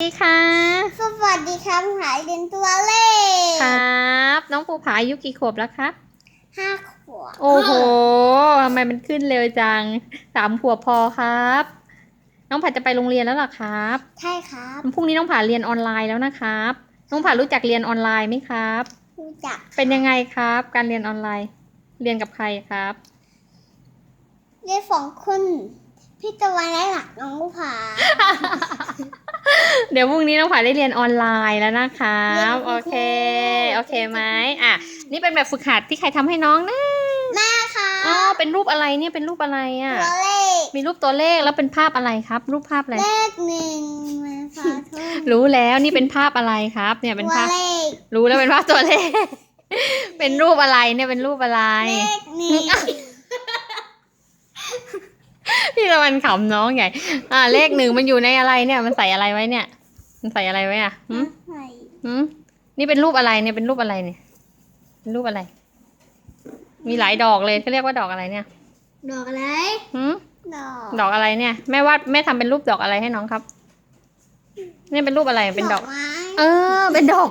สวัสดีค่ะ สวัสดีครับหายเรียนตัวเลข ครับ น้องภูผาอายุกี่ขวบแล้วครับ ห้าขวบ โอ้โหทำไมมันขึ้นเร็วจัง สามขวบพอครับ น้องผาจะไปโรงเรียนแล้วเหรอครับ ใช่ครับ พรุ่งนี้น้องผาเรียนออนไลน์แล้วนะครับ น้องผารู้จักเรียนออนไลน์ไหมครับ รู้จัก เป็นยังไงครับ การเรียนออนไลน์ เรียนกับใครครับ เรียนสองคนพี่ตะวันและหลักน้องลูกผา เดี๋ยวพรุ่งนี้น้องผาได้เรียนออนไลน์แล้วนะครับเรีโอยนกับเคคุณครูโอเคไหมอะ นี่เป็นแบบฝึกหัดที่ใครทำให้น้องนะแม่ค่ะอ๋อเป็นรูปอะไรเนี่ยเป็นรูปอะไรอะตัวเลขมีรูปตัวเลขแล้วเป็นภาพอะไรครับ รูปภาพอะไรเลขหนึ่งมันฟ้าทุ่งรู้แล้วนี่เป็นภาพอะไรครับ เนี่ยเป็นตัวภาพเลขรู้แล้วเป็นภาพตัวเลข เป็นรูปอะไรเนี่ยเป็นรูปอะไรเลขหนึ่งพี่ตะวันขำน้องใหญ่ อ่าเลขหนึ่งมันอยู่ในอะไรเนี่ย มันใส่อะไรไว้เนี่ย มันใส่อะไรไว้อะหืมใส่หืมนี่เป็นรูปอะไรเนี่ยเป็นรูปอะไรเนี่ยเป็นรูปอะไร มีหลายดอกเลยเขาเรียกว่าดอกอะไรเนี่ย ดอกอะไรหืมดอกดอกอะไรเนี่ย แม่วาดแม่ทำเป็นรูปดอกอะไรให้น้องครับ เนี่ยเป็นรูปอะไรเป็นดอกไม้เออ เป็นดอก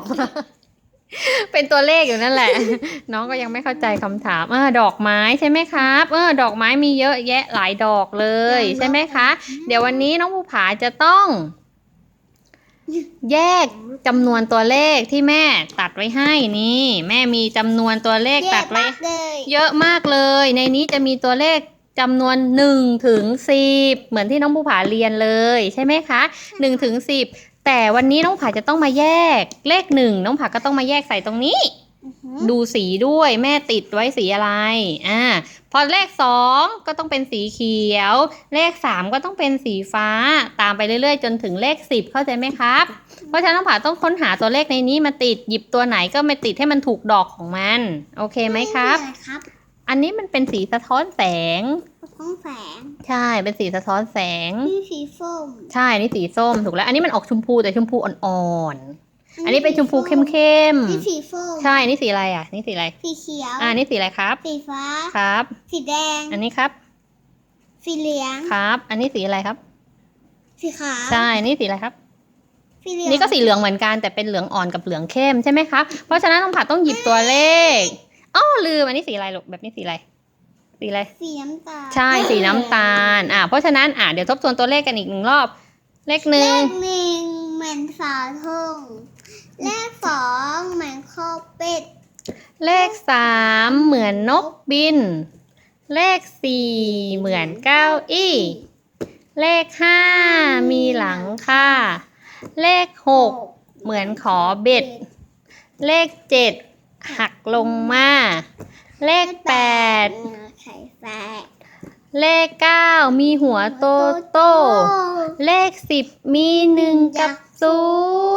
เป็นตัวเลขอยู่นั่นแหละ น้องก็ยังไม่เข้าใจคำถามเออดอกไม้ใช่ไหมครับเออดอกไม้มีเยอะแยะหลายดอกเลย ใช่ไหมคะ เดี๋ยววันนี้น้องภูผาจะต้อง แยกจำนวนตัวเลขที่แม่ตัดไว้ให้นี่ แม่มีจำนวนตัวเลขเยตัอะดไว้มากเลยเยอะมากเลย ในนี้จะมีตัวเลขจำนวน1ถึง10 เหมือนที่น้องภูผาเรียนเลยใช่ไหมคะ1ถึง10 แต่วันนี้น้องผาจะต้องมาแยกเลขหนึ่งน้องผาก็ต้องมาแยกใส่ตรงนี้อื้อหือดูสีด้วยแม่ติดไว้สีอะไรอ่าพ อเลขสองก็ต้องเป็นสีเขียว เลขสามก็ต้องเป็นสีฟ้า ตามไปเรื่อยๆ จนถึงเลขสิบเข้าใจไหมครับ เพราะฉะนั้นน้องผาต้องค้นหาตัวเลขในนี้มาติดหยิบตัวไหนก็มาติดให้มันถูกดอกของมัน โอเคไหมครับนี่อะไครับ อันนี้มันเป็นสีสะท้อนแสงท้องแสงใช่เป็นสีสะท้อนแสงนี่สีส้ม ใช่นี่สีส้มถูกแล้ว อันนี้มันออกชมพูแต่ชมพูอ่อนๆ อันนี้เป็นชมพูเข้มนี่สีส้มๆใช่นี่สีอะไรอะ นี่สีอะไร สีเขียว อ่านี่สีอะไรครับ สีฟ้า ครับ สีแดง อันนี้ครับ สีเหลือง ครับ อันนี้สีอะไรครับ สีขาว ใช่นี่สีอะไรครับสีเหลืองนี่ก็สีเหลืองเหมือนกันแต่เป็นเหลืองอ่อนกับเหลืองเข้มใช่ไหมครับเพราะฉะนั้นน้องผัดต้องหยิบตัวเลขอ้าวลืมอันนี้สีอะไรลูกแบบนี้สีอะไรสีอะไรสีน้ำตาลใช่สีน้ำตาลอ่าเพราะฉะนั้นอ่าเดี๋ยวทบทวนตัวเลขกันอีกหนึ่งรอบ เลขหเลนึ่งขหนึ่งเหมือนฝาทุ่ง เลขสองเหมือนข้าวเป็ด เลขสามเหมือนนกบิน เลขสี่เหมือนเก้าอี้ เลขห้ามีหลังคาเลขหกเหมือนขอเบ็ด เลขเจ็ดหักลงมา เลขแปดเหมือนไข่แฝดเลขเก้ามีหัวโตโต เลขสิบมีหนึ่งกับ ศู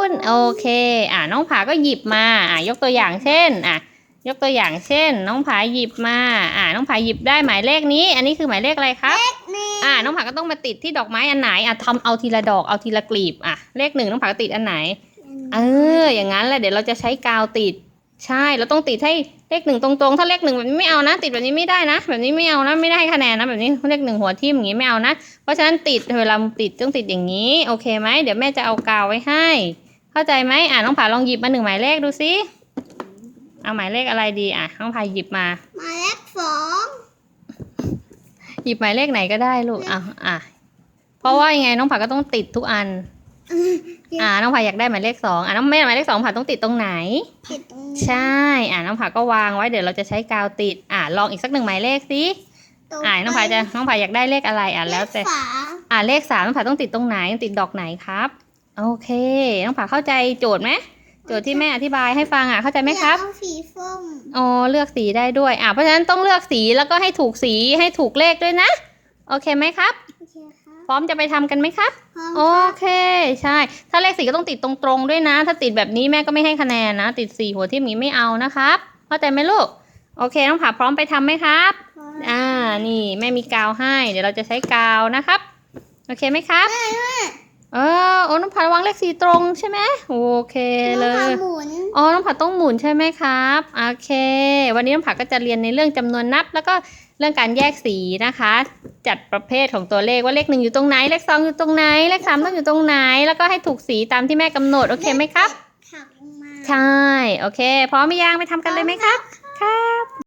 นย์โอเค อ่าน้องผาก็หยิบมาอ่ายกตัวอย่างเช่นอะยกตัวอย่างเช่น น้องผาหยิบมาอ่าน้องผาหยิบได้หมายเลขนี้ อันนี้คือหมายเลขอะไรครับหนึ่งอ่าน้องผาก็ต้องมาติดที่ดอกไม้อันไหนอะทำเอาทีละดอกเอาทีละกลีบอะเลขหนึ่งน้องผาก็ติดอันไหน เออ อย่างนั้นแหละเดี๋ยวเราจะใช้กาวติด ใช่ เราต้องติดให้เลขหนึ่งตรงๆ ถ้าเลขหนึ่งแบบนี้ไม่เอานะ ติดแบบนี้ไม่ได้นะ แบบนี้ไม่เอานะไม่ได้คะแนนนะ แบบนี้เลขหนึ่งหัวทิ่มอย่างนี้ไม่เอานะ เพราะฉะนั้นติดเวลาติดต้องติดอย่างนี้ โอเคไหมเดี๋ยวแม่จะเอากาวไว้ให้ เข้าใจไหมอะน้องผาลองหยิบมาหนึ่งหมายเลขดูสิเอาหมายเลขอะไรดีอะน้องผาหยิบมา หมายเลขสองหยิบหมายเลขไหนก็ได้ลูกอะอะเพราะว่ายังไงน้องผาก็ต้องติดทุกอัน อ่าน้องผาอยากได้หมายเลขสองอะน้องแม่หมายเลขสองผาต้องติดตรงไหน ติดตรงนี้ใช่ อ่าน้องผาก็วางไว้เดี๋ยวเราจะใช้กาวติด อ่าลองอีกสักหนึ่งหมายเลขสิตรงอ่าน้องผาจะน้องผาอยากได้เลขอะไรอะแล้วแต่ เลขฝาอ่าเลขสามน้องผาต้องติดตรงไหนติดดอกไหนครับ โอเค น้องผาเข้าใจโจทย์ไหมโจทย์ที่แม่อธิบายให้ฟังอะเข้าใจไหมครับ อยากเอาสีส้มอ๋อเลือกสีได้ด้วย อ่าเพราะฉะนั้นต้องเลือกสีแล้วก็ให้ถูกสีให้ถูกเลขด้วยนะ โอเคไหมครับโอเคค รับพร้อมจะไปทำกันไหมครับพร้อมโอเค ใช่ ถ้าเลขสีก็ต้องติดตรงๆด้วยนะ ถ้าติดแบบนี้แม่ก็ไม่ให้คะแนนนะ ติดสีหัวที่มนี้ไม่เอานะครับ เข้าใจไหมลูก โอเค น้องผาพร้อมไปทำไหมครับพร้อมอ่า นี่แม่มีกาวให้ เดี๋ยวเราจะใช้กาวนะครับ โอเคไหมครับ เออโอ้น้องผัดวางเลขสี่ตรงใช่ไหมโอเคเลน้องยพาหมุนอ๋อ น้องผัดต้องหมุนใช่ไหมครับ โอเค วันนี้น้องผัดก็จะเรียนในเรื่องจำนวนนับ แล้วก็เรื่องการแยกสีนะคะ จัดประเภทของตัวเลขว่าเลขหนึ่งอยู่ตรงไหน เลขสองอยู่ตรงไหน เลขสามต้องอยู่ตรงไหน แล้วก็ให้ถูกสีตามที่แม่กำหนด โอเคไหมครับถักลงมา ใช่ โอเค พร้อมหรือยังไปทำกันเลยไหมครับ ครับ